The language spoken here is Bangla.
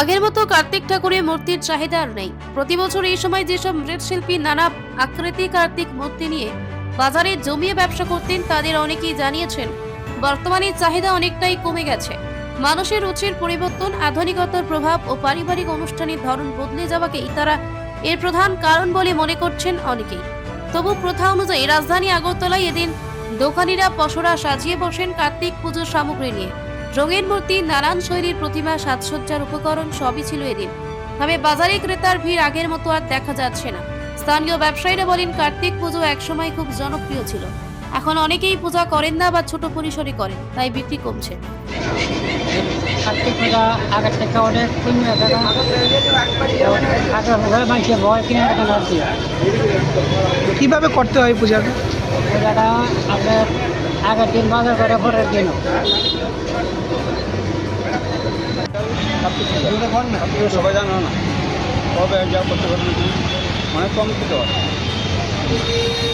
আগের মতো কার্তিক ঠাকুরের মূর্তির চাহিদা আর নেই। প্রতি বছর এই সময় যেসব মৃৎশিল্পী নানা আকৃতি কার্তিক মূর্তি নিয়ে বাজারে জমিয়ে ব্যবসা করতেন, তাদের অনেকেই জানিয়েছেন, বর্তমানে চাহিদা অনেকটাই কমে গেছে। মানুষের রুচির পরিবর্তন, আধুনিকতার প্রভাব ও পারিবারিক অনুষ্ঠানের ধরন বদলে যাওয়াকেই তারা এর প্রধান কারণ বলে মনে করছেন অনেকেই। তবু প্রথা অনুযায়ী রাজধানী আগরতলায় এদিন দোকানিরা পসরা সাজিয়ে বসেন কার্তিক পুজোর সামগ্রী নিয়ে। রঙিন মূর্তি নানান শৈলীর প্রতিমা সাজসজ্জার উপকরণ সবই ছিল এদিন। তবে বাজারে ক্রেতার ভিড় আগের মতো আর দেখা যাচ্ছে না। স্থানীয় ব্যবসায়ীরা বলেন কার্তিক পুজো একসময় খুব জনপ্রিয় ছিল। এখন অনেকেই পূজা করেন না বা ছোট পরিসরে করেন তাই বিক্রি কমছে। কার্তিক পূজা আগের থেকে অনেক কমে গেছে না? ঘরে মানুষের ভয় কিনে রাখেন কীভাবে করতে হয় পূজাটা? পূজাটা আপনার আগের দিন বাজার করে পরের দিনও সবাই জানো না। কবে যা করতে পারবে অনেক কম দিতে হয়